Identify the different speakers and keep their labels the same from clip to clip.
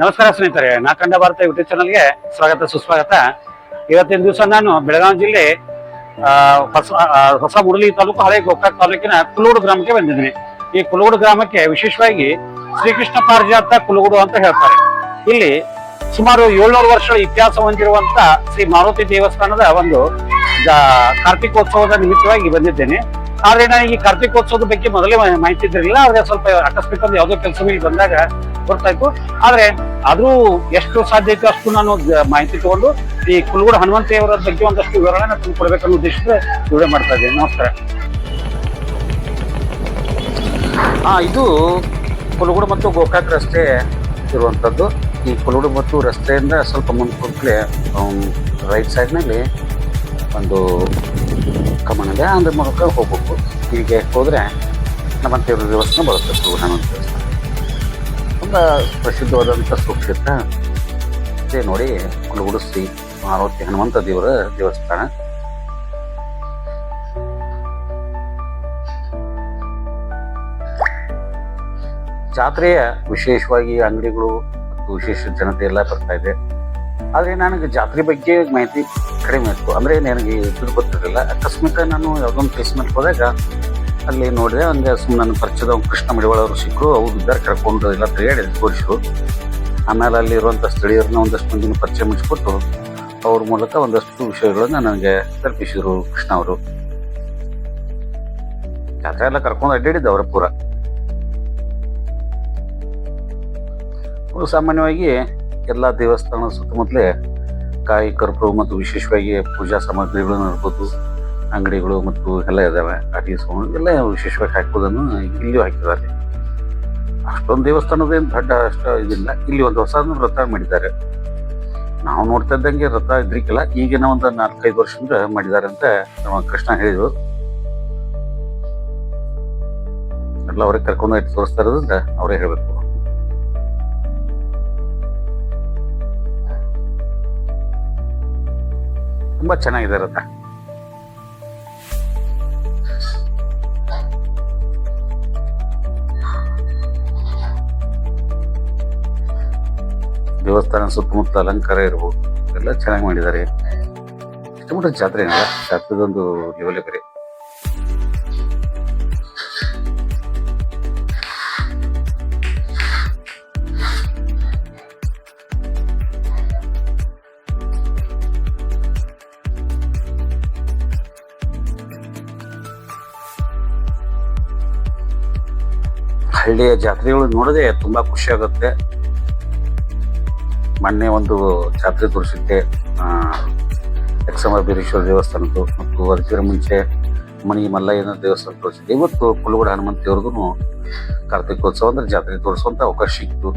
Speaker 1: ನಮಸ್ಕಾರ ಸ್ನೇಹಿತರೆ ನಾಕಂಡ ಭಾರತ ಯೂಟ್ಯೂಬ್ ಚಾನಲ್ಗೆ ಸ್ವಾಗತ, ಸುಸ್ವಾಗತ. ಇವತ್ತಿನ ದಿವಸ ನಾನು ಬೆಳಗಾವಿ ಜಿಲ್ಲೆ ಹೊಸ ಹೊಸ ತಾಲೂಕು ಹಳೆ ಗೋಕಾಕ್ ತಾಲೂಕಿನ ಕುಲಗೂಡು ಗ್ರಾಮಕ್ಕೆ ಬಂದಿದ್ದೀನಿ. ಈ ಕುಲಗೂಡು ಗ್ರಾಮಕ್ಕೆ ವಿಶೇಷವಾಗಿ ಶ್ರೀಕೃಷ್ಣ ಪಾರಿಜಾತ ಕುಲುಗುಡು ಅಂತ ಹೇಳ್ತಾರೆ. ಇಲ್ಲಿ ಸುಮಾರು ಏಳ್ನೂರು ವರ್ಷಗಳ ಇತಿಹಾಸ ಹೊಂದಿರುವಂತ ಶ್ರೀ ಮಾರುತಿ ದೇವಸ್ಥಾನದ ಒಂದು ಕಾರ್ತಿಕೋತ್ಸವದ ನಿಮಿತ್ತವಾಗಿ ಬಂದಿದ್ದೇನೆ. ಆದ್ರೆ ನಾನು ಈ ಕಾರ್ತಿಕೋತ್ಸವದ ಬಗ್ಗೆ ಮೊದಲೇ ಮಾಹಿತಿ ಇದ್ದಿರಲಿಲ್ಲ, ಆದ್ರೆ ಸ್ವಲ್ಪ ಆಕಸ್ಮಿಕ ಯಾವುದೋ ಕೆಲಸ ಬಂದಾಗ ಗೊತ್ತಾಯ್ತು ಆದ್ರೆ ಆದ್ರೂ ಎಷ್ಟು ಸಾಧ್ಯ ಐತೆ ಅಷ್ಟು ನಾನು ಮಾಹಿತಿ ತಗೊಂಡು ಈ ಕುಲಗೂಡ ಹನುಮಂತೇವರ ಬಗ್ಗೆ ಒಂದಷ್ಟು ವಿವರಣೆ ನಾನು ಕೊಡ್ಬೇಕನ್ನೋ ಉದ್ದೇಶದ ವಿಡಿಯೋ ಮಾಡ್ತಾ ಇದ್ದೀನಿ. ನಮಸ್ಕಾರ. ಹಾ ಇದು ಕುಲಗುಡು ಮತ್ತು ಗೋಕಾಕ್ ರಸ್ತೆ ಇರುವಂಥದ್ದು. ಈ ಕುಲಗುಡು ಮತ್ತು ರಸ್ತೆಯಿಂದ ಸ್ವಲ್ಪ ಮುಂದೆ ಕೂತ್ಲೆ ರೈಟ್ ಸೈಡ್ನಲ್ಲಿ ಒಂದು ಕಮನ್ ಅದ್ರ ಮೂಲಕ ಹೋಗ್ಬೇಕು. ಹೀಗೆ ಹೋದ್ರೆ ಹನುಮಂತೇವರ ದೇವಸ್ಥಾನ ಬರುತ್ತೆ. ಹನುಮಂತ ದೇವಸ್ಥಾನ. ತುಂಬ ಪ್ರಸಿದ್ಧವಾದಂಥ ಸುಕ್ಷೇತ್ರ. ಇದೆ ನೋಡಿ ಕುಲಗುಡು ಶ್ರೀ ಹನುಮಂತ ದೇವರ ದೇವಸ್ಥಾನ. ಜಾತ್ರೆಯ ವಿಶೇಷವಾಗಿ ಅಂಗಡಿಗಳು ವಿಶೇಷ ಜನತೆ ಎಲ್ಲ ಬರ್ತಾ ಇದೆ. ಆದರೆ ನನಗೆ ಜಾತ್ರೆ ಬಗ್ಗೆ ಮಾಹಿತಿ ಕಡಿಮೆ ಇತ್ತು. ಅಂದರೆ ನನಗೆ ಇದ್ರ ಗೊತ್ತಿರಲಿಲ್ಲ. ಅಕಸ್ಮಾತ್ ನಾನು ಯಾವುದೊಂದು ಪ್ಲೇಸ್ ಮೇಲೆ ಹೋದಾಗ ಅಲ್ಲಿ ನೋಡಿದೆ ಹಂಗೆ ಸುಮ್ಮನೆ ನನ್ನ ಪರಿಚಯದ ಒಂದು ಕೃಷ್ಣ ಮಡಿವಾಳ ಅವರು ಸಿಕ್ಕರು ಅವ್ರು ಇದ್ದಾರೆ, ಕರ್ಕೊಂಡು ಎಲ್ಲ ತಿರುಗಾಡಿ ತೋರಿಸಿದ್ರು ಆಮೇಲೆ ಅಲ್ಲಿರುವಂಥ ಸ್ಥಳೀಯರನ್ನ ಒಂದಷ್ಟು ಮಂದಿನ ಪರಿಚಯ ಮುಚ್ಚಿಕೊಟ್ಟು ಅವ್ರ ಮೂಲಕ ಒಂದಷ್ಟು ವಿಷಯಗಳನ್ನು ನನಗೆ ತಲುಪಿಸಿದ್ರು ಕೃಷ್ಣ ಅವರು. ಜಾತ್ರೆ ಎಲ್ಲ ಕರ್ಕೊಂಡು ಅಡ್ಡಾಡಿದ್ದೆ ಅವರ ಪೂರ. ಸಾಮಾನ್ಯವಾಗಿ ಎಲ್ಲ ದೇವಸ್ಥಾನ ಸುತ್ತಮುತ್ತಲೇ ಕಾಯಿ, ಕರ್ಪೂರ ಮತ್ತು ವಿಶೇಷವಾಗಿ ಪೂಜಾ ಸಾಮಗ್ರಿಗಳನ್ನು ಇರ್ಬೋದು ಅಂಗಡಿಗಳು ಮತ್ತು ಎಲ್ಲ ಇದಾವೆ. ಆಟಿಕೆ ಸಾಮಾನು ಎಲ್ಲ ವಿಶೇಷವಾಗಿ ಹಾಕೋದನ್ನು ಇಲ್ಲಿಯೂ ಹಾಕಿದ್ದಾರೆ. ಅಷ್ಟೊಂದು ದೇವಸ್ಥಾನದೇನು ದೊಡ್ಡ ಅಷ್ಟ ಇದಿಲ್ಲ. ಇಲ್ಲಿ ಒಂದು ಹೊಸ ವ್ರತ ಮಾಡಿದ್ದಾರೆ. ನಾವು ನೋಡ್ತಾ ಇದ್ದಂಗೆ ರಥ ಇದ್ರಿಕ್ಕಿಲ್ಲ. ಈಗಿನ ಒಂದು ನಾಲ್ಕೈದು ವರ್ಷದಿಂದ ಮಾಡಿದ್ದಾರೆ ಅಂತ ನಮ್ಮ ಕೃಷ್ಣ ಹೇಳಿದ್ರು. ಎಲ್ಲ ಅವ್ರಿಗೆ ಕರ್ಕೊಂಡು ತೋರಿಸ್ತಾ ಇರೋದ್ರಿಂದ ಅವರೇ ಹೇಳ್ಬೇಕು. ತುಂಬಾ ಚೆನ್ನಾಗಿದೆ ರಥ ದೇವಸ್ಥಾನ ಸುತ್ತಮುತ್ತ ಅಲಂಕಾರ ಇರ್ಬೋದು, ಎಲ್ಲ ಚೆನ್ನಾಗಿ ಮಾಡಿದ್ದಾರೆ. ಇಷ್ಟಮಟ್ಟ ಜಾತ್ರೆ ಜಾತ್ರೆದೊಂದು ಲೆವೆಲೇ ಬೇರೆ. ಹಳ್ಳಿಯ ಜಾತ್ರೆಗಳು ನೋಡದೆ ತುಂಬಾ ಖುಷಿ ಆಗುತ್ತೆ. ಮೊನ್ನೆ ಒಂದು ಜಾತ್ರೆ ತೋರಿಸಿದ್ದೆ. ಯಕ್ಷಮ ಬೀರೇಶ್ವರ ದೇವಸ್ಥಾನದ್ದು ಮತ್ತು ಅದಕ್ಕಿಂತ ಮುಂಚೆ ಮಣಿ ಮಲ್ಲಯ್ಯನ ದೇವಸ್ಥಾನ ತೋರಿಸಿದ್ದೆ. ಇವತ್ತು ಕುಲಗುಡ ಹನುಮಂತ ದೇವ್ರದ್ದು ಕಾರ್ತಿಕೋತ್ಸವ ಅಂದ್ರೆ ಜಾತ್ರೆ ತೋರಿಸುವಂತ ಅವಕಾಶ ಸಿಕ್ತು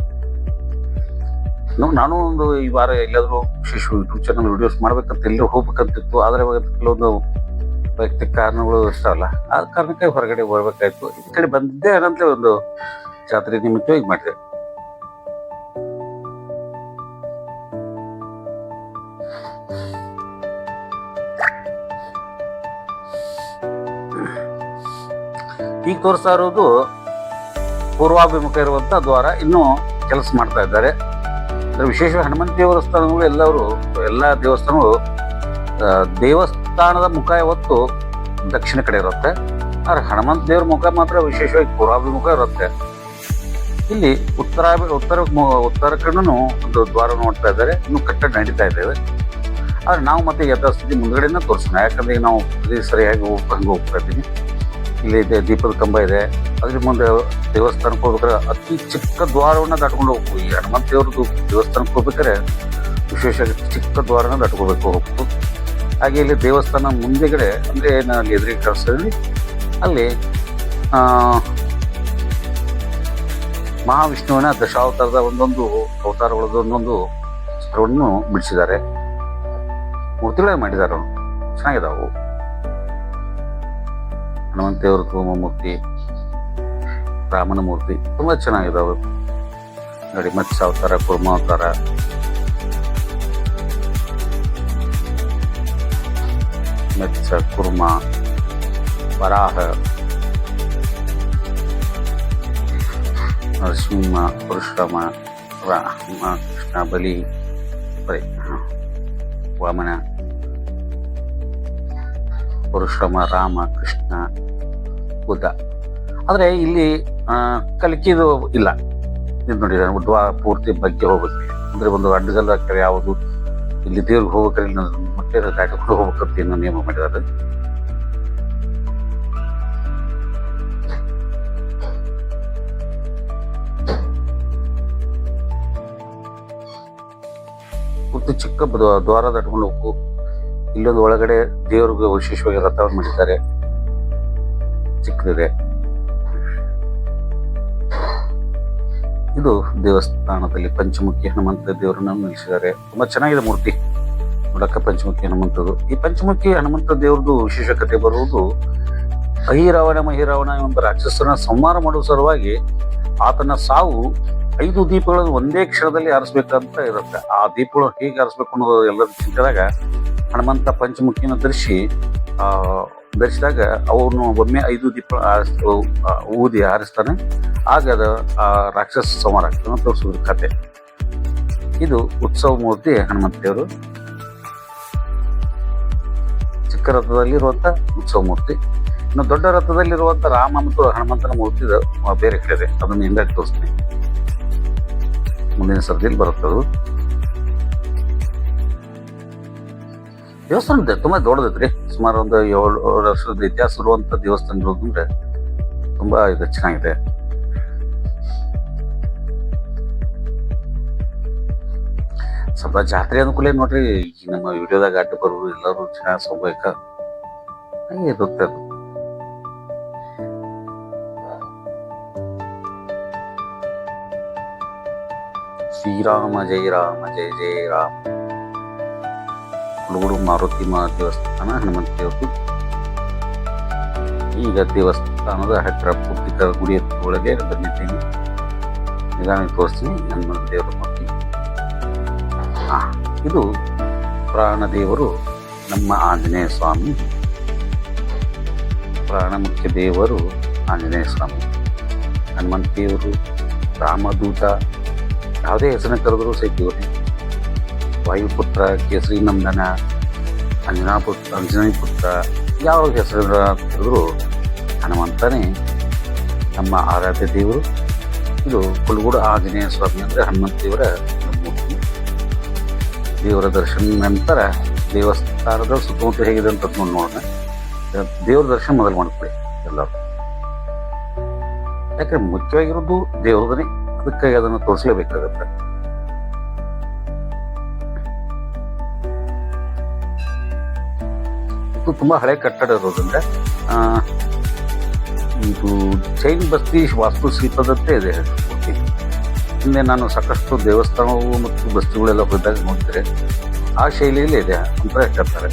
Speaker 1: ನಾನು ಒಂದು ಈ ವಾರ ಎಲ್ಲಾದ್ರೂ ವಿಶೇಷ ಯೂಟ್ಯೂಬ್ ಚಾನಲ್ ವಿಡಿಯೋಸ್ ಮಾಡ್ಬೇಕಂತ ಎಲ್ಲರೂ ಹೋಗ್ಬೇಕಂತಿತ್ತು. ಆದ್ರೆ ಕೆಲವೊಂದು ವೈಯಕ್ತಿಕ ಕಾರಣಗಳು ಇಷ್ಟವಲ್ಲ. ಆ ಕಾರಣಕ್ಕೆ ಹೊರಗಡೆ ಬರ್ಬೇಕಾಯ್ತು ಈ ಕಡೆ ಬಂದಿದ್ದೆ ಏನಂತ ಒಂದು ಜಾತ್ರೆ ನಿಮಿತ್ತವಾಗಿ ಮಾಡಿದೆ. ಈ ತೋರಿಸ್ತಾ ಇರೋದು ಪೂರ್ವಾಭಿಮುಖ ಇರುವಂತ ದ್ವಾರ. ಇನ್ನೂ ಕೆಲಸ ಮಾಡ್ತಾ ಇದ್ದಾರೆ. ವಿಶೇಷವಾಗಿ ಹನುಮಂತ ದೇವಸ್ಥಾನಗಳು ಎಲ್ಲವರು ಎಲ್ಲ ದೇವಸ್ಥಾನಗಳು ಆ, ದೇವಸ್ಥಾನದ ಮುಖ ಯಾವತ್ತು ದಕ್ಷಿಣ ಕಡೆ ಇರುತ್ತೆ. ಆದ್ರೆ ಹನುಮಂತ ದೇವ್ರ ಮುಖ ಮಾತ್ರ ವಿಶೇಷವಾಗಿ ಪೂರ್ವಾಭಿಮುಖ ಇರುತ್ತೆ. ಇಲ್ಲಿ ಉತ್ತರ ಉತ್ತರ ಉತ್ತರ ಕಡೆನೂ ಒಂದು ದ್ವಾರ ನೋಡ್ತಾ ಇದ್ದಾರೆ. ಇನ್ನು ಕಟ್ಟಡ ನಡೀತಾ ಇದ್ದೇವೆ. ಆದ್ರೆ ನಾವು ಮತ್ತೆ ಯಥಾಸ್ಥಿತಿ ಮುಂದ್ಗಡೆಯಿಂದ ತೋರಿಸೋಣ. ಯಾಕಂದ್ರೆ ಈಗ ನಾವು ಸರಿಯಾಗಿ ಹೋಗ್, ಹಂಗೆ ಹೋಗ್ತಾ ಇದ್ದೀನಿ ಇಲ್ಲಿ ದೀಪದ ಕಂಬ ಇದೆ. ಅದ್ರ ಮುಂದೆ ದೇವಸ್ಥಾನಕ್ಕೆ ಹೋಗ್ಬೇಕಾದ್ರೆ ಅತಿ ಚಿಕ್ಕ ದ್ವಾರವನ್ನ ದಾಟ್ಕೊಂಡು ಹೋಗ್ಬೇಕು. ಈ ಹನುಮಂತ ದೇವ್ರದ್ದು ದೇವಸ್ಥಾನಕ್ಕೆ ಹೋಗ್ಬೇಕಾದ್ರೆ ವಿಶೇಷವಾಗಿ ಚಿಕ್ಕ ದ್ವಾರನ ದಾಟ್ಕೋಬೇಕು ಹೋಗ್ಬೇಕು. ಹಾಗೆ ಇಲ್ಲಿ ದೇವಸ್ಥಾನ ಮುಂದೆಗಡೆ, ಅಂದರೆ ಅಲ್ಲಿ ಎದುರಿಗೆ ಕಳಿಸ್ತೀವಿ ಅಲ್ಲಿ ಮಹಾವಿಷ್ಣುವಿನ ದಶಾವತಾರದ ಒಂದೊಂದು ಅವತಾರಗಳದ್ದು ಒಂದೊಂದು ಚಿತ್ರವನ್ನು ಬಿಡಿಸಿದ್ದಾರೆ. ಮೂರ್ತಿಗಳೇ ಮಾಡಿದ್ದಾರೆ ಚೆನ್ನಾಗಿದಾವು. ಹನುಮಂತ ದೇವ್ರದ್ದು ಮೂರ್ತಿ ರಾಮನ ಮೂರ್ತಿ, ತುಂಬಾ ಚೆನ್ನಾಗಿದಾವೆ. ನೋಡಿ, ಮತ್ಸ್ಯ ಅವತಾರ, ಕುರ್ಮ ಅವತಾರ. ಮತ್ಸ್ಯ ಕುರ್ಮ ವರಾಹ ನರಸಿಂಹ ಪರಶುರಾಮ ರಾಮ ಕೃಷ್ಣ ಬಲಿ ಬರೀ ಹ. ವಾಮನ ಪರಶುರಾಮ ರಾಮ ಕೃಷ್ಣ ಬುದ್ಧ ಆದರೆ ಇಲ್ಲಿ ಆ, ಕಲ್ಕಿದು ಇಲ್ಲ ಇದು ನೋಡಿ ನಾನು ದ್ವಾ ಪೂರ್ತಿ ಬಗ್ಗೆ ಹೋಗ್ಬೇಕು ಅಂದ್ರೆ ಒಂದು ಅಡ್ಡಗಲ್ಲ ಕರೆ ಯಾವುದು ಇಲ್ಲಿ ದೇವ್ರಿಗೆ ಹೋಗ್ಬೇಕಾದ್ರೆ ಮತ್ತೆ ದಾಟಿಕೊಂಡು ಹೋಗ್ಬೇಕಂತ ಏನೋ ನಿಯಮ ಮಾಡಿದ್ದಾರೆ ಪೂರ್ತಿ ಚಿಕ್ಕ ದ್ವ- ದ್ವಾರ ದಾಟ್ಕೊಂಡು ಹೋಗ್ಬೇಕು ಇಲ್ಲೊಂದು ಒಳಗಡೆ ದೇವ್ರಿಗೆ ವಿಶೇಷವಾಗಿ ರಥವನ್ನು ಮಾಡಿದ್ದಾರೆ. ಚಿಕ್ಕದಿದೆ. ಇದು ದೇವಸ್ಥಾನದಲ್ಲಿ ಪಂಚಮುಖಿ ಹನುಮಂತ ದೇವರನ್ನ ನಿಲ್ಲಿಸಿದ್ದಾರೆ. ತುಂಬಾ ಚೆನ್ನಾಗಿದೆ ಮೂರ್ತಿ. ನೋಡಕ್ಕ ಪಂಚಮುಖಿ ಹನುಮಂತದು ಈ ಪಂಚಮುಖಿ ಹನುಮಂತ ದೇವ್ರದ್ದು ವಿಶೇಷ ಕಥೆ ಬರುವುದು ಅಹಿರಾವಣ ಮಹಿರಾವಣ ಎಂಬ ರಾಕ್ಷಸನ ಸಂಹಾರ ಮಾಡುವ ಸಲುವಾಗಿ ಆತನ ಸಾವು ಐದು ದೀಪಗಳನ್ನು ಒಂದೇ ಕ್ಷಣದಲ್ಲಿ ಆರಿಸ್ಬೇಕಂತ ಇರುತ್ತೆ. ಆ ದೀಪಗಳು ಹೇಗೆ ಆರಿಸ್ಬೇಕು ಅನ್ನೋದು ಎಲ್ಲರೂ ಚಿಂತಿದಾಗ ಹನುಮಂತ ಪಂಚಮುಖಿನ ಧರಿಸಿ, ಆ ಧರಿಸಿದಾಗ ಅವನು ಒಮ್ಮೆ ಐದು ದೀಪ ಊದಿ ಹಾರಿಸ್ತಾನೆ. ಆಗ ಅದು, ಆ, ರಾಕ್ಷಸ ಸಂಹಾರ ಆಗ್ತಾನೆ ಕತೆ. ಇದು ಉತ್ಸವ ಮೂರ್ತಿ ಹನುಮಂತ ದೇವರು ಚಿಕ್ಕ ರಥದಲ್ಲಿರುವಂಥ ಉತ್ಸವ ಮೂರ್ತಿ. ಇನ್ನು ದೊಡ್ಡ ರಥದಲ್ಲಿರುವಂತ ರಾಮ ಮತ್ತು ಹನುಮಂತನ ಮೂರ್ತಿ ಬೇರೆ ಕಡೆ ಇದೆ. ಅದನ್ನ ಹಿಂದಾಗಿ ತೋರಿಸ್ತೀನಿ. ಮುಂದಿನ ಸರದಿಯಲ್ಲಿ ಬರುತ್ತದು. ದೇವಸ್ಥಾನ ತುಂಬಾ ದೊಡ್ಡದೈತ್ರಿ ಸುಮಾರು ಒಂದು ಏಳು ವರ್ಷದ ಇತಿಹಾಸ ಇರುವಂತ ದೇವಸ್ಥಾನ ಇರೋದು ಅಂದ್ರೆ ತುಂಬಾ ಇದು ಚೆನ್ನಾಗಿದೆ. ಸ್ವಲ್ಪ ಜಾತ್ರೆ ಅನುಕೂಲ ನೋಡ್ರಿ ನಮ್ಮ ವಿಡಿಯೋದಾಗ ಅಡ್ಡ ಬರೋರು ಎಲ್ಲರೂ ಚೆನ್ನಾಗಿ ಸಂಭವಿಕ ಹಂಗೆ ಇರುತ್ತೆ ಶ್ರೀರಾಮ ಜಯ ರಾಮ ಜಯ ಜಯ ರಾಮ. ಕುಲಗುಡು ಮಾರುತಿ ಮಾ ದೇವಸ್ಥಾನ ಹನುಮಂತ ದೇವ್ರದ್ದು ಈಗ ದೇವಸ್ಥಾನದ ಹತ್ತಿರ ಪೂರ್ತಿ ಗುಡಿ ಒಳಗೆ ಬಂದಿದ್ದೀನಿ ನಿಧಾನ ತೋರಿಸ್ತೀನಿ. ಹನುಮಂತ ದೇವರ ಮೂರ್ತಿ ಇದು ಪ್ರಾಣ ದೇವರು ನಮ್ಮ ಆಂಜನೇಯ ಸ್ವಾಮಿ. ಪ್ರಾಣ ಮುಖ್ಯ ದೇವರು ಆಂಜನೇಯ ಸ್ವಾಮಿ. ಹನುಮಂತ ದೇವರು, ರಾಮದೂತ, ಯಾವುದೇ ಹೆಸರನ್ನು ಕರೆದರೂ ಸಹಿತ ಇವರೇ. ವಾಯುಪುತ್ರ, ಕೇಸರಿ ನಂದನ ಅಂಜನಾ ಪುತ್ರ ಅಂಜನೇಯ ಪುತ್ರ ಯಾವ ಹೆಸರು ಹೇಳಿದ್ರು ಹನುಮಂತನೇ ನಮ್ಮ ಆರಾಧ್ಯ ದೇವರು. ಇದು ಕುಲಗೂಡ ಆಂಜನೇಯ ಸ್ವಾಮಿ ಅಂದರೆ ಹನುಮಂತ ದೇವರ ಮೂರ್ತಿ. ದೇವರ ದರ್ಶನ ನಂತರ ದೇವಸ್ಥಾನದ ಸುತ್ತಮುತ್ತ ಹೇಗಿದೆ ಅಂತ ನೋಡಿ ನೋಡೋಣ. ದೇವರ ದರ್ಶನ ಮೊದಲು ಮಾಡ್ಕೊಳ್ಳಿ ಎಲ್ಲರೂ. ಯಾಕಂದ್ರೆ ಮುಖ್ಯವಾಗಿರೋದು ದೇವ್ರದನೇ ಅದಕ್ಕಾಗಿ ಅದನ್ನು ತೋರಿಸಲೇಬೇಕಾಗತ್ತೆ. ಇದು ತುಂಬಾ ಹಳೆ ಕಟ್ಟಡ ಇರೋದ್ರಿಂದ ಇದು ಜೈನ್ ಬಸ್ತಿ ವಾಸ್ತುಶಿಲ್ಪದಂತೆ ಇದೆ. ಹಿಂದೆ ನಾನು ಸಾಕಷ್ಟು ದೇವಸ್ಥಾನವು ಮತ್ತು ಬಸ್ತಿಗಳೆಲ್ಲ ಹೋದಾಗ ನೋಡ್ತಾರೆ ಆ ಶೈಲಿಯಲ್ಲಿ ಇದೆ ಅಂತ ಹೇಳ್ತಾರೆ.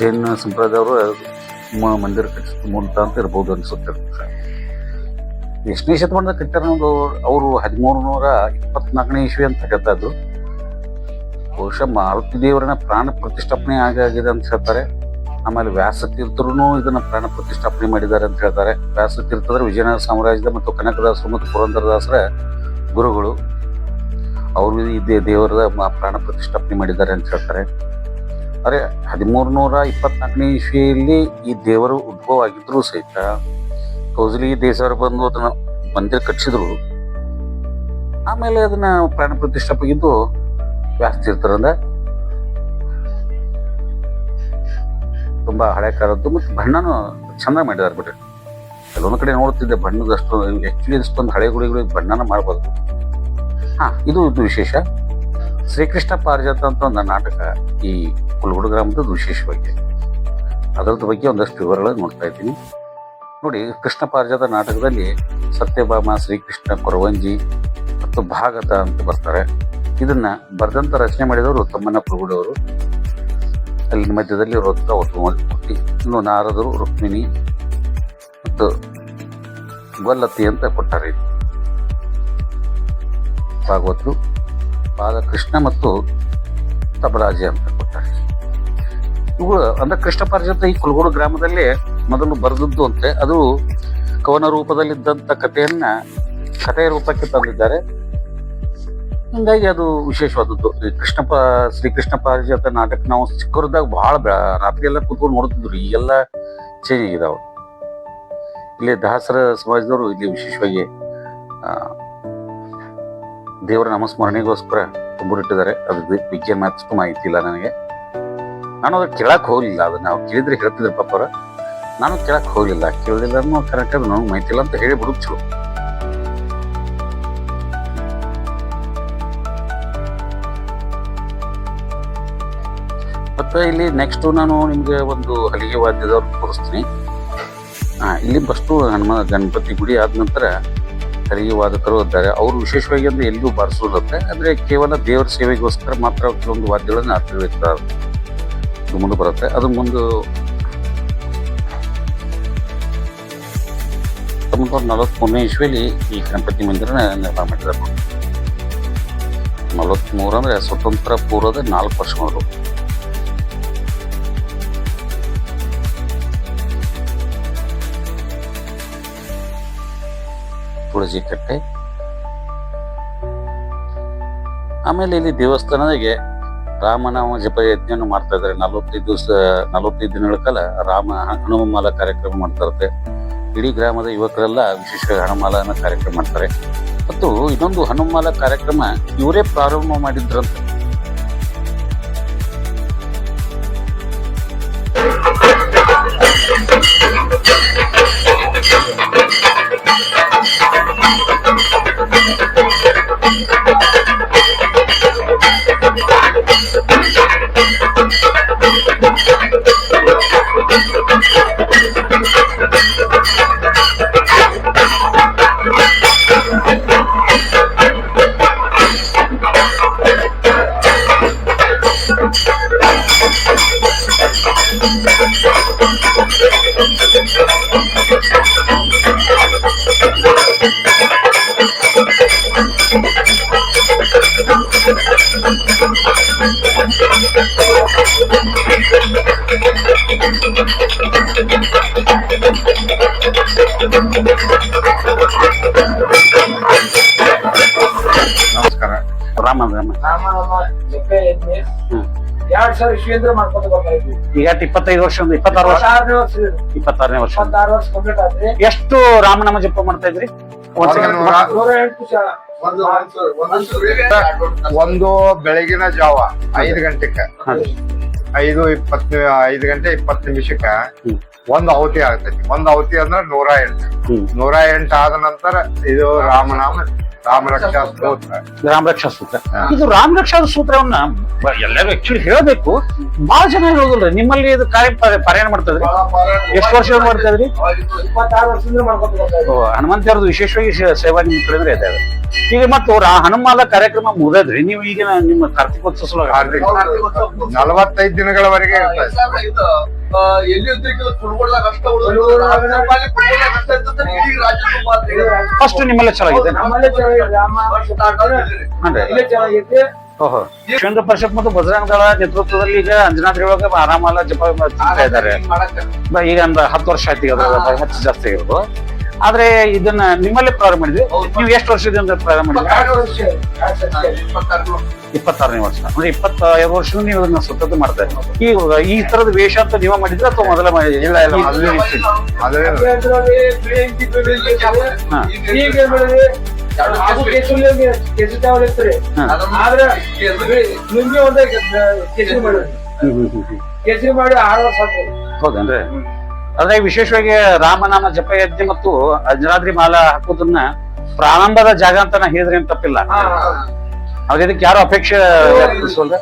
Speaker 1: ಜೈನ ಸಂಪ್ರದಾಯವರು ಮಂದಿರ ಕಟ್ಟಿಸಿದ ಮೂಲಕ ಅಂತ ಇರ್ಬೋದು ಅನ್ಸುತ್ತೆ. ಎಷ್ಟನೇ ಶತಮಾನದ ಕಟ್ಟಾರ ಅವರು ಹದಿಮೂರು ನೂರ ಇಪ್ಪತ್ನಾಲ್ಕನೇ ಇಸ್ವಿ ಅಂತ ಹೇಳ್ತಾ ಇದ್ರು. ಬಹುಶಃ ಮಾರುತಿ ದೇವರನ್ನ ಪ್ರಾಣ ಪ್ರತಿಷ್ಠಾಪನೆ ಆಗಿದೆ ಅಂತ ಹೇಳ್ತಾರೆ. ಆಮೇಲೆ ವ್ಯಾಸತೀರ್ಥರು ಇದನ್ನ ಪ್ರಾಣ ಪ್ರತಿಷ್ಠಾಪನೆ ಮಾಡಿದ್ದಾರೆ ಅಂತ ಹೇಳ್ತಾರೆ. ವ್ಯಾಸತೀರ್ಥರು ವಿಜಯನಗರ ಸಾಮ್ರಾಜ್ಯದ ಮತ್ತು ಕನಕದಾಸರು ಮತ್ತು ಪುರಂದರದಾಸರ ಗುರುಗಳು. ಅವರು ಇದೇ ದೇವರ ಪ್ರಾಣ ಪ್ರತಿಷ್ಠಾಪನೆ ಮಾಡಿದ್ದಾರೆ ಅಂತ ಹೇಳ್ತಾರೆ. ಅರೆ ಹದಿಮೂರು ನೂರ ಇಪ್ಪತ್ನಾಲ್ಕನೇ ಇಸ್ವಿಯಲ್ಲಿ ಈ ದೇವರು ಉದ್ಭವ ಆಗಿದ್ರು ಸಹಿತ ಕೌಸಲಿ ದೇಶವರು ಬಂದು ಅದನ್ನ ಮಂದಿರ ಕಟ್ಟಿಸಿದ್ರು. ಆಮೇಲೆ ಅದನ್ನ ಪ್ರಾಣ ಪ್ರತಿಷ್ಠಾಪಗಿದ್ದು ವ್ಯಾಸತೀರ್ಥರಿಂದ ತುಂಬಾ ಹಳೆ ಕಾಲದ್ದು ಮತ್ತು ಬಣ್ಣನು ಚಂದ ಮಾಡಿದಾರೆ ಬಿಡ್ರಿ. ಕೆಲವೊಂದು ಕಡೆ ನೋಡ್ತಿದ್ದೆ ಬಣ್ಣದಷ್ಟು ಆಕ್ಚುಲಿ ಅಷ್ಟೊಂದು ಹಳೆ ಗುಡಿಗಳಿಗೆ ಬಣ್ಣನ ಮಾಡ್ಬೋದು. ಹಾ, ಇದು ಒಂದು ವಿಶೇಷ. ಶ್ರೀಕೃಷ್ಣ ಪಾರಿಜಾತ ಅಂತ ಒಂದು ನಾಟಕ ಈ ಕುಲಗುಡ ಗ್ರಾಮದ ವಿಶೇಷವಾಗಿದೆ ಅದರದ ಬಗ್ಗೆ ಒಂದಷ್ಟು ವಿವರಗಳನ್ನು ನೋಡ್ತಾ ಇದ್ದೀನಿ. ನೋಡಿ, ಕೃಷ್ಣ ಪಾರಿಜಾತ ನಾಟಕದಲ್ಲಿ ಸತ್ಯಭಾಮ, ಶ್ರೀಕೃಷ್ಣ, ಕೊರವಂಜಿ ಮತ್ತು ಭಾಗತ ಅಂತ ಬರ್ತಾರೆ. ಇದನ್ನ ಬರೆದಂತ ರಚನೆ ಮಾಡಿದವರು ತಮ್ಮನ್ನ ಪ್ರಗುಡವರು ಅಲ್ಲಿ ಮಧ್ಯದಲ್ಲಿ ರೊಕ್ಕ ಒಟ್ಟು ಇನ್ನು ನಾರದರು ರುಕ್ಮಿಣಿ ಮತ್ತು ಗೊಲ್ಲತ್ತಿ ಅಂತ ಕೊಟ್ಟಾರೆ. ಭಾಗವತರು ಬಾಲಕೃಷ್ಣ ಮತ್ತು ತಬಲಾಜಿ ಅಂತ ಕೊಟ್ಟಾರೆ. ಇವುಗಳು ಅಂದ್ರೆ ಕೃಷ್ಣ ಪರಿಷತ್ ಈ ಕುಲಗೋಡು ಗ್ರಾಮದಲ್ಲಿ ಮೊದಲು ಬರೆದದ್ದು ಅಂತೆ. ಅದು ಕವನ ರೂಪದಲ್ಲಿದ್ದಂಥ ಕಥೆಯನ್ನ ಕಥೆಯ ರೂಪಕ್ಕೆ ತಂದಿದ್ದಾರೆ. ಹಿಂಗಾಗಿ ಅದು ವಿಶೇಷವಾದದ್ದು. ಈ ಶ್ರೀ ಪ ಶ್ರೀಕೃಷ್ಣ ಪಾರಿಜಾತ ನಾಟಕ ನಾವು ಚಿಕ್ಕವರದಾಗ ಬಹಳ ರಾತ್ರಿ ಎಲ್ಲ ಕುತ್ಕೊಂಡು ನೋಡ್ತಿದ್ರು. ಈಗೆಲ್ಲ ಚೇಂಜ್ ಆಗಿದಾವ ಇಲ್ಲಿ ದಾಸರ ಸಮಾಜದವರು ಇಲ್ಲಿ ವಿಶೇಷವಾಗಿ ದೇವರ ನಮಸ್ಮರಣೆಗೋಸ್ಕರ ತುಂಬಿಟ್ಟಿದ್ದಾರೆ ಅದು ವಿಜ್ಞಾನ ಅಷ್ಟು ಮಾಹಿತಿ ಇಲ್ಲ ನನಗೆ. ನಾನು ಅದಕ್ಕೆ ಕೇಳಕ್ ಹೋಗ್ಲಿಲ್ಲ. ಅದನ್ನ ನಾವು ಕೇಳಿದ್ರೆ ಹೇಳ್ತಿದ್ರು ಪಾಪರ ನಾನು ಕೇಳಕ್ ಹೋಗ್ಲಿಲ್ಲ. ಕೇಳಲಿಲ್ಲ ಕರೆಕ್ಟ್ ಅದು ನನಗೆ ಮಾಹಿತಿ ಇಲ್ಲ ಅಂತ ಹೇಳಿ ಬಿಡುದು ಚಲೋ. ಮತ್ತೆ ಇಲ್ಲಿ ನೆಕ್ಸ್ಟ್ ನಾನು ನಿಮಗೆ ಒಂದು ಹಲಿಗೆ ವಾದ್ಯದವ್ರು ತೋರಿಸ್ತೀನಿ. ಇಲ್ಲಿ ಫಸ್ಟು ಹನುಮ ಗಣಪತಿ ಗುಡಿ ಆದ ನಂತರ ಹಲಿಗೆ ವಾದಕರು ಇದ್ದಾರೆ. ಅವರು ವಿಶೇಷವಾಗಿ ಅಂದ್ರೆ ಎಲ್ಲಿಗೂ ಬಾರಿಸೋದಂತೆ ಅಂದ್ರೆ ಕೇವಲ ದೇವರ ಸೇವೆಗೋಸ್ಕರ ಮಾತ್ರ ಕೆಲವೊಂದು ವಾದ್ಯಗಳನ್ನು ಆಚರಿಸ್ತಾರೆ. ಮುಂದೆ ಬರುತ್ತೆ. ಅದು ಮುಂದೆ ಹತ್ತೊಂಬತ್ತು ನಲವತ್ತ್ಮೂರನೇ ಇಸ್ವಿಯಲ್ಲಿ ಈ ಗಣಪತಿ ಮಂದಿರನ ನಿರ್ಮಾಣ ಮಾಡಿದ್ದಾರೆ. ನಲವತ್ತ್ಮೂರು ಅಂದರೆ ಸ್ವತಂತ್ರ ಪೂರ್ವದ ನಾಲ್ಕು ವರ್ಷ ತುಳಸಿ ಕಟ್ಟೆ ಆಮೇಲೆ ಇಲ್ಲಿ ದೇವಸ್ಥಾನದಾಗೆ ರಾಮನಾಮ ಜಪ ಯಜ್ಞವನ್ನು ಮಾಡ್ತಾ ಇದ್ದಾರೆ. ನಲವತ್ತೈದು ದಿವಸ, ನಲವತ್ತೈದು ದಿನಗಳ ಕಾಲ ರಾಮ ಹನುಮಾಲ ಕಾರ್ಯಕ್ರಮ ಮಾಡ್ತಾ ಇರುತ್ತೆ. ಇಡೀ ಗ್ರಾಮದ ಯುವಕರೆಲ್ಲ ವಿಶೇಷ ಹನುಮಾಲನ ಕಾರ್ಯಕ್ರಮ ಮಾಡ್ತಾರೆ. ಮತ್ತು ಇದೊಂದು ಹನುಮಾಲ ಕಾರ್ಯಕ್ರಮ ಇವರೇ ಪ್ರಾರಂಭ ಮಾಡಿದ್ರಂತೆ
Speaker 2: ಎರಡ್ ಸಾವಿರ ಇಸ್ವಿಯಿಂದ ಮಾಡ್ಕೊಂಡು ಬರ್ತಾ ಇದ್ವಿ.
Speaker 1: ಈಗ ಇಪ್ಪತ್ತೈದು ವರ್ಷ ಇಪ್ಪತ್ತಾರು ವರ್ಷ
Speaker 2: ಇಪ್ಪತ್ತಾರನೇ ವರ್ಷ ಇದು.
Speaker 1: ಇಪ್ಪತ್ತಾರನೇ ವರ್ಷ.
Speaker 2: ಇಪ್ಪತ್ತಾರು ವರ್ಷ ಕಂಪ್ಲೀಟ್ ಆದ್ರೆ
Speaker 1: ಎಷ್ಟು ರಾಮನಾಮ ಜಪ ಮಾಡ್ತಾ ಇದ್ರಿ? ಒಂದ್
Speaker 3: ನೂರ-
Speaker 2: ನೂರ ಎಂಟು ಶಾಲ
Speaker 3: ಒಂದು ಬೆಳಗಿನ ಜಾವ ಐದು ಗಂಟೆಕ
Speaker 1: ಹಾ.
Speaker 3: ಐದು ಇಪ್ಪತ್ ಐದು ಗಂಟೆ ಇಪ್ಪತ್ ನಿಮಿಷಕ್ಕ ಒಂದ್ ಅವತಿ ಆಗ್ತೈತಿ. ಒಂದ್ ಅವತಿ ಅಂದ್ರ ನೂರ ಎಂಟು. ನೂರ ಎಂಟು ಆದ ನಂತರ ಇದು ರಾಮನಾಮ ರಾಮರಕ್ಷಾ ಸೂತ್ರ. ರಾಮರಕ್ಷಾ
Speaker 1: ರಾಮ ರಕ್ಷಾ ಸೂತ್ರ. ಇದು ರಾಮರಕ್ಷಾ ಸೂತ್ರವನ್ನ ಎಲ್ಲರೂ ಆಕ್ಚುಲಿ ಹೇಳಬೇಕು. ಬಹಳ ಜನ ಹೇಳೋದಿಲ್ಲ ನಿಮ್ಮಲ್ಲಿ ಇದು ಕಾರ್ಯ ಪಾರಾಯಣ ಮಾಡ್ತದ್ರಿ ಎಷ್ಟು ವರ್ಷ
Speaker 2: ಮಾಡ್ತದ್ರಿ
Speaker 1: ಹನುಮಂತ ಅವ್ರದ್ದು ವಿಶೇಷವಾಗಿ ಸೇವಾ ನಿಮ್ಮ ಕಡೆ ಇದಾವೆ ಈಗ ಮತ್ತು ಹನುಮಾನ ಹನುಮಾಲ ಕಾರ್ಯಕ್ರಮ ಮುಗಿದ್ರಿ ನೀವು ಈಗ ನಿಮ್ಮ ಕಾರ್ತಿಕೋತ್ಸವ
Speaker 3: ನಲವತ್ತೈದು ದಿನಗಳವರೆಗೆ ಇರ್ತದೆ
Speaker 1: ಫಸ್ಟ್ ನಿಮ್ಮಲ್ಲೇ ಚಲೋ ಆಗಿದೆ
Speaker 2: ನಮ್ಮಲ್ಲೇ ಚೆನ್ನಾಗಿದೆ. ಇಲ್ಲೇ ಚೆನ್ನಾಗೈತೆ
Speaker 1: ಓಹೋ. ವಿಶ್ವೇಂದ್ರ ಪರಿಷತ್ ಮತ್ತು ಬಜರಂಗ ದಳ ನೇತೃತ್ವದಲ್ಲಿ ಈಗ ಅಂಜನಾದ್ರಿ ಒಳಗೆ ಆರಾಮಲ್ಲ ಜಪ ಮಾಡ್ತಾ ಇದ್ದಾರೆ. ಬ- ಈಗ ಒಂದು ಹತ್ತು ವರ್ಷ ಆಯ್ತು ಈಗ ಅದ್ರ ಜಾಸ್ತಿ ಇರೋದು ಆದ್ರೆ ಇದನ್ನ ನಿಮ್ಮಲ್ಲೇ ಪ್ರಾರಂಭ ಮಾಡಿದ್ವಿ. ನೀವು ಎಷ್ಟು ವರ್ಷದಿಂದ ಪ್ರಾರಂಭ ಮಾಡಿದ್ರಿ. ಇಪ್ಪತ್ತಾರನೇ ವರ್ಷ. ಅಂದ್ರೆ ಇಪ್ಪತ್ತೈದು ವರ್ಷ ನೀವು ಅದನ್ನ ಸ್ವತಂತ್ರ ಮಾಡ್ತಾ ಇದ್ದೀವಿ ಈಗ ಈ ತರದ ವೇಷ ಅಂತ ನೀವ ಮಾಡಿದ್ರೆ ಅಥವಾ ಮೊದಲ
Speaker 3: ಇಲ್ಲ ಇಲ್ಲ ಮೊದಲೇ
Speaker 2: ಕೇಸರಿ ಮಾಡಿ ಆರು ವರ್ಷ ಆಯ್ತು
Speaker 1: ಹೌದೇನ್ರಿ ಅದ್ರೆ ವಿಶೇಷವಾಗಿ ರಾಮನಾಮ ಜಪ ಯಜ್ಞ ಮತ್ತು ಅಂಜನಾದ್ರಿ ಮಾಲ ಹಾಕೋದನ್ನ ಪ್ರಾರಂಭದ ಜಾಗ ಅಂತ ನಾ ಹೇಳಿದ್ರೆ ಏನ್ ತಪ್ಪಿಲ್ಲ. ಅವ್ರ ಇದಕ್ಕೆ ಯಾರು ಅಪೇಕ್ಷೆ ವ್ಯಕ್ತಿಸೋಲ್ರಿ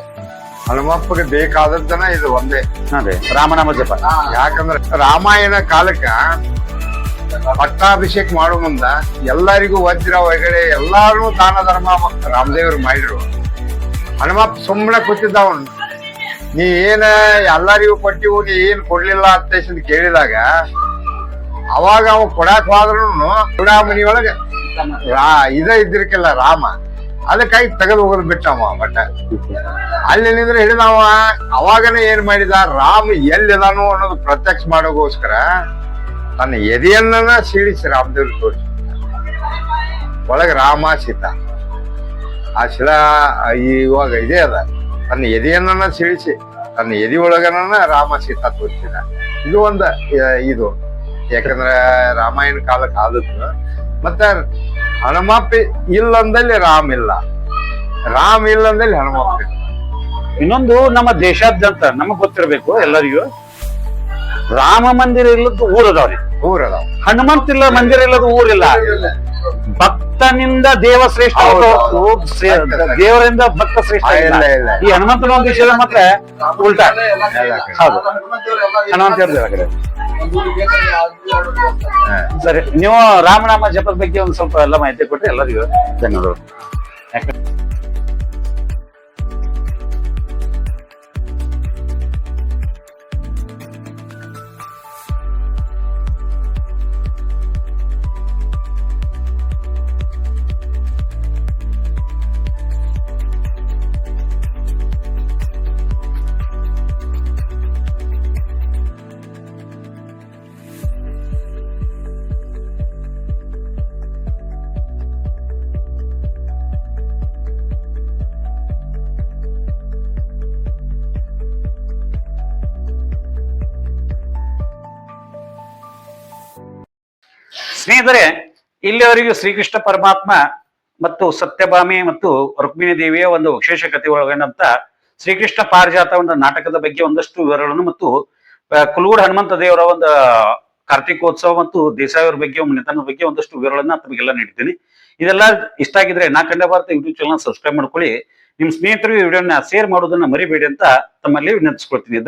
Speaker 3: ಹನುಮಪ್ಪಗೆ ಬೇಕಾದದ್ದನ ಇದು ಒಂದೇ.
Speaker 1: ಅದೇ ರಾಮನಾಮ ಜಪ.
Speaker 3: ಯಾಕಂದ್ರೆ ರಾಮಾಯಣ ಕಾಲಕ್ಕ ಪಟ್ಟಾಭಿಷೇಕ ಮಾಡೋ ಮುಂದ ಎಲ್ಲರಿಗೂ ವಜ್ರ ಒಳಗಡೆ ಎಲ್ಲಾರು ದಾನ ಧರ್ಮ ರಾಮದೇವರು ಮಾಡಿರು ಹನುಮಪ್ಪ ಸುಮ್ಮನೆ ಕೂತಿದ್ದವನ್. ನೀ ಏನ ಎಲ್ಲರಿಗೂ ಕೊಟ್ಟಿವು, ನೀ ಏನ್ ಕೊಡ್ಲಿಲ್ಲ ಅಂತ ಕೇಳಿದಾಗ, ಅವಾಗ ಅವ ಕೊಡಾಕ್ ಹೋದ್ರು ಚೂಡಾಮಣಿ ಒಳಗ. ಇದ ಇದ್ರಿಕಿಲ್ಲ ರಾಮ. ಅದಕ್ಕಾಗಿ ತೆಗೆದು ಹೋಗೋದು ಬಿಟ್ಟವ ಬಟ್ಟ ಅಲ್ಲಿ ನಿಂದ್ರೆ ಹಿಡಿದವ ಅವಾಗನೇ ಏನ್ ಮಾಡಿದ, ರಾಮ ಎಲ್ಲಿದಾನು ಅನ್ನೋದು ಪ್ರತ್ಯಕ್ಷ ಮಾಡೋಗೋಸ್ಕರ ತನ್ನ ಎದೆಯನ್ನ ಸೀಳಿಸಿ ರಾಮದೇವ್ರಿಗೆ ತೋರಿಸಿ. ಒಳಗೆ ರಾಮ ಸೀತಾ. ಆ ಶಿಲಾ ಇವಾಗ ಇದೇ ಅದ. ತನ್ನ ಎದೆಯನ್ನ ಸಿಳಿಸಿ ತನ್ನ ಎದಿ ಒಳಗನ ರಾಮ ಸೀತಾ ತೋರಿಸಿದ. ಇದು ಒಂದು ಇದು. ಯಾಕಂದ್ರೆ ರಾಮಾಯಣ ಕಾಲಕ್ಕೆ ಆದದ್ದು. ಮತ್ತೆ ಹನುಮಪ್ಪ ಇಲ್ಲಂದಲ್ಲಿ ರಾಮ್ ಇಲ್ಲ. ರಾಮ್ ಇಲ್ಲಂದಲ್ಲಿ ಹನುಮಪ್ಪ
Speaker 1: ಇನ್ನೊಂದು ನಮ್ಮ ದೇಶಾದ್ಯಂತ ನಮಗ್ ಗೊತ್ತಿರಬೇಕು ಎಲ್ಲರಿಗೂ. ರಾಮ ಮಂದಿರ ಇಲ್ಲದ ಊರದವ್ರಿ.
Speaker 3: ಊರದಾವ
Speaker 1: ಹನುಮಂತ ಇಲ್ಲ ಮಂದಿರ ಇಲ್ಲದ ಊರಿಲ್ಲ. ಭಕ್ತನಿಂದ ದೇವ ಶ್ರೇಷ್ಠ ದೇವರಿಂದ ಭಕ್ತ ಶ್ರೇಷ್ಠ ಇಲ್ಲ ಈ ಹನುಮಂತನ ಒಂದು ವಿಷಯದ ಮಾತ್ರ ಉಲ್ಟಾ. ಹೌದು. ಹನುಮಂತ ಕಡೆ. ಸರಿ ನೀವು ರಾಮನಾಮ ಜಪದ ಬಗ್ಗೆ ಒಂದು ಸ್ವಲ್ಪ ಎಲ್ಲ ಮಾಹಿತಿ ಕೊಟ್ಟರೆ ಎಲ್ಲರಿಗೂ ಧನ್ಯವಾದಗಳು. ಸ್ನೇಹಿತರೆ ಇಲ್ಲಿವರೆಗೂ ಶ್ರೀಕೃಷ್ಣ ಪರಮಾತ್ಮ ಮತ್ತು ಸತ್ಯಭಾಮಿ ಮತ್ತು ರುಕ್ಮಿಣಿ ದೇವಿಯ ಒಂದು ವಿಶೇಷ ಕಥೆ ಒಳಗೊಂಡಂತ ಶ್ರೀಕೃಷ್ಣ ಪಾರಿಜಾತ ಒಂದು ನಾಟಕದ ಬಗ್ಗೆ ಒಂದಷ್ಟು ವಿವರಗಳನ್ನು ಮತ್ತು ಆ, ಕುಲೂಡ್ ಹನುಮಂತ ದೇವರ ಒಂದು ಕಾರ್ತಿಕೋತ್ಸವ ಮತ್ತು ದೇಸಾಯಿಯವರ ಬಗ್ಗೆ ನಿಧನದ ಬಗ್ಗೆ ಒಂದಷ್ಟು ವಿವರಗಳನ್ನ ತಮಗೆಲ್ಲ ನೀಡಿದ್ದೀನಿ. ಇದೆಲ್ಲ ಇಷ್ಟ ಆಗಿದ್ರೆ ನಾ ಕಂಡ ಭಾರತ ಯೂಟ್ಯೂಬ್ ಚಾನಲ್ ಸಬ್ಸ್ಕ್ರೈಬ್ ಮಾಡ್ಕೊಳ್ಳಿ. ನಿಮ್ಮ ಸ್ನೇಹಿತರು ಈ ವಿಡಿಯೋನ ಶೇರ್ ಮಾಡೋದನ್ನ ಮರಿಬೇಡಿ ಅಂತ ತಮ್ಮಲ್ಲಿ ವಿನಂತಿಸ್ಕೊಳ್ತೀನಿ.